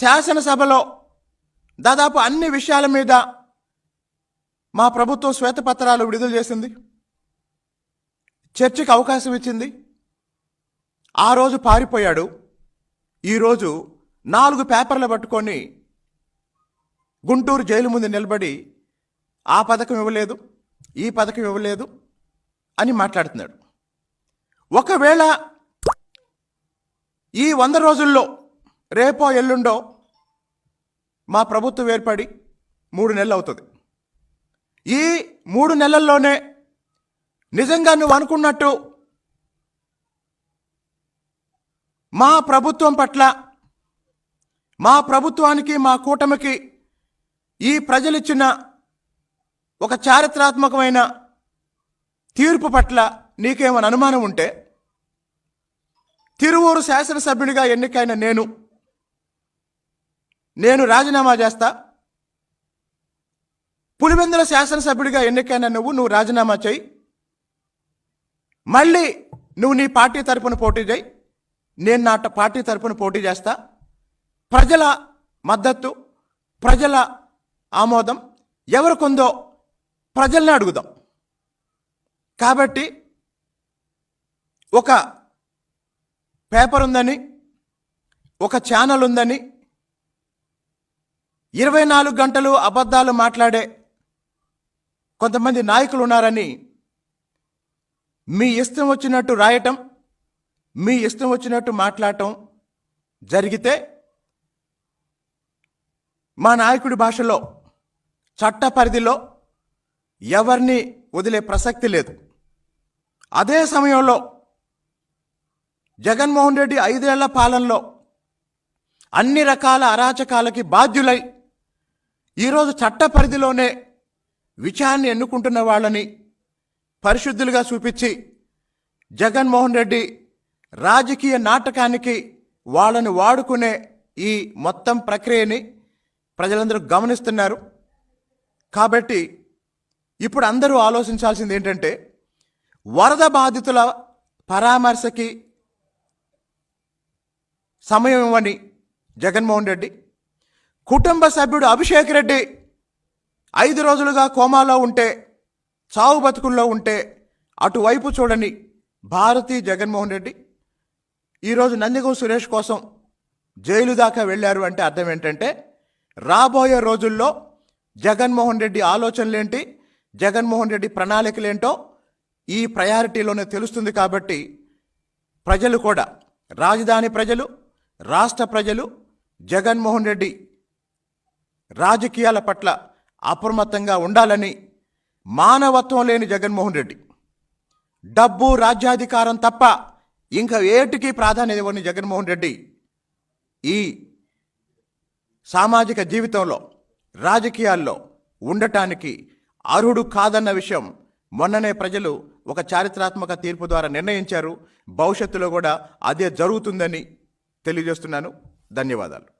శాసనసభలో దాదాపు అన్ని విషయాల మీద మా ప్రభుత్వం శ్వేతపత్రాలు విడుదల చేసింది. చర్చకు అవకాశం ఇచ్చింది. ఆ రోజు పారిపోయాడు. ఈరోజు నాలుగు పేపర్లు పట్టుకొని గుంటూరు జైలు ముందు నిలబడి ఆ పథకం ఇవ్వలేదు ఈ పథకం ఇవ్వలేదు అని మాట్లాడుతున్నాడు. ఒకవేళ ఈ వంద రోజుల్లో రేపో ఎల్లుండో మా ప్రభుత్వం ఏర్పడి మూడు నెలలు అవుతుంది. ఈ మూడు నెలల్లోనే నిజంగా నువ్వు అనుకున్నట్టు మా ప్రభుత్వం పట్ల మా ప్రభుత్వానికి మా కూటమికి ఈ ప్రజలిచ్చిన ఒక చారిత్రాత్మకమైన తీర్పు పట్ల నీకేమైనా అనుమానం ఉంటే తిరువూరు శాసనసభ్యుడిగా ఎన్నికైన నేను నేను రాజీనామా చేస్తా. పులివెందుల శాసనసభ్యుడిగా ఎన్నికైన నువ్వు నువ్వు రాజీనామా చేయి. మళ్ళీ నువ్వు నీ పార్టీ తరపున పోటీ చేయి. నేను నా పార్టీ తరపున పోటీ చేస్తా. ప్రజల మద్దతు ప్రజల ఆమోదం ఎవరికుందో ప్రజల్ని అడుగుదాం. కాబట్టి ఒక పేపర్ ఉందని ఒక ఛానల్ ఉందని ఇరవై నాలుగు గంటలు అబద్ధాలు మాట్లాడే కొంతమంది నాయకులు ఉన్నారని మీ ఇష్టం వచ్చినట్టు రాయటం మీ ఇష్టం వచ్చినట్టు మాట్లాడటం జరిగితే మా నాయకుడి భాషలో చట్ట పరిధిలో ఎవరిని వదిలే ప్రసక్తి లేదు. అదే సమయంలో జగన్మోహన్ రెడ్డి ఐదేళ్ళ పాలనలో అన్ని రకాల అరాచకాలకి బాధ్యులై ఈరోజు చట్ట పరిధిలోనే విచారణ ఎన్నుకుంటున్న వాళ్ళని పరిశుద్ధులుగా చూపించి జగన్మోహన్ రెడ్డి రాజకీయ నాటకానికి వాళ్ళని వాడుకునే ఈ మొత్తం ప్రక్రియని ప్రజలందరూ గమనిస్తున్నారు. కాబట్టి ఇప్పుడు అందరూ ఆలోచించాల్సింది ఏంటంటే వరద బాధితుల పరామర్శకి సమయం ఇవ్వని జగన్మోహన్ రెడ్డి కుటుంబ సభ్యుడు అభిషేక్ రెడ్డి ఐదు రోజులుగా కోమాలో ఉంటే చావు బతుకుల్లో ఉంటే అటువైపు చూడని భారతి జగన్మోహన్ రెడ్డి ఈరోజు నందిగం సురేష్ కోసం జైలు దాకా వెళ్ళారు అంటే అర్థం ఏంటంటే రాబోయే రోజుల్లో జగన్మోహన్ రెడ్డి ఆలోచనలేంటి జగన్మోహన్ రెడ్డి ప్రణాళికలేంటో ఈ ప్రయారిటీలోనే తెలుస్తుంది కాబట్టి ప్రజలు కూడా రాజధాని ప్రజలు రాష్ట్ర ప్రజలు జగన్మోహన్ రెడ్డి రాజకీయాల పట్ల అప్రమత్తంగా ఉండాలని మానవత్వం లేని జగన్మోహన్ రెడ్డి. డబ్బు రాజ్యాధికారం తప్ప ఇంకా ఏటికి ప్రాధాన్యత ఇవ్వని జగన్మోహన్ రెడ్డి ఈ సామాజిక జీవితంలో రాజకీయాల్లో ఉండటానికి అర్హుడు కాదన్న విషయం మొన్ననే ప్రజలు ఒక చారిత్రాత్మక తీర్పు ద్వారా నిర్ణయించారు. భవిష్యత్తులో కూడా అదే జరుగుతుందని తెలియజేస్తున్నాను. ధన్యవాదాలు.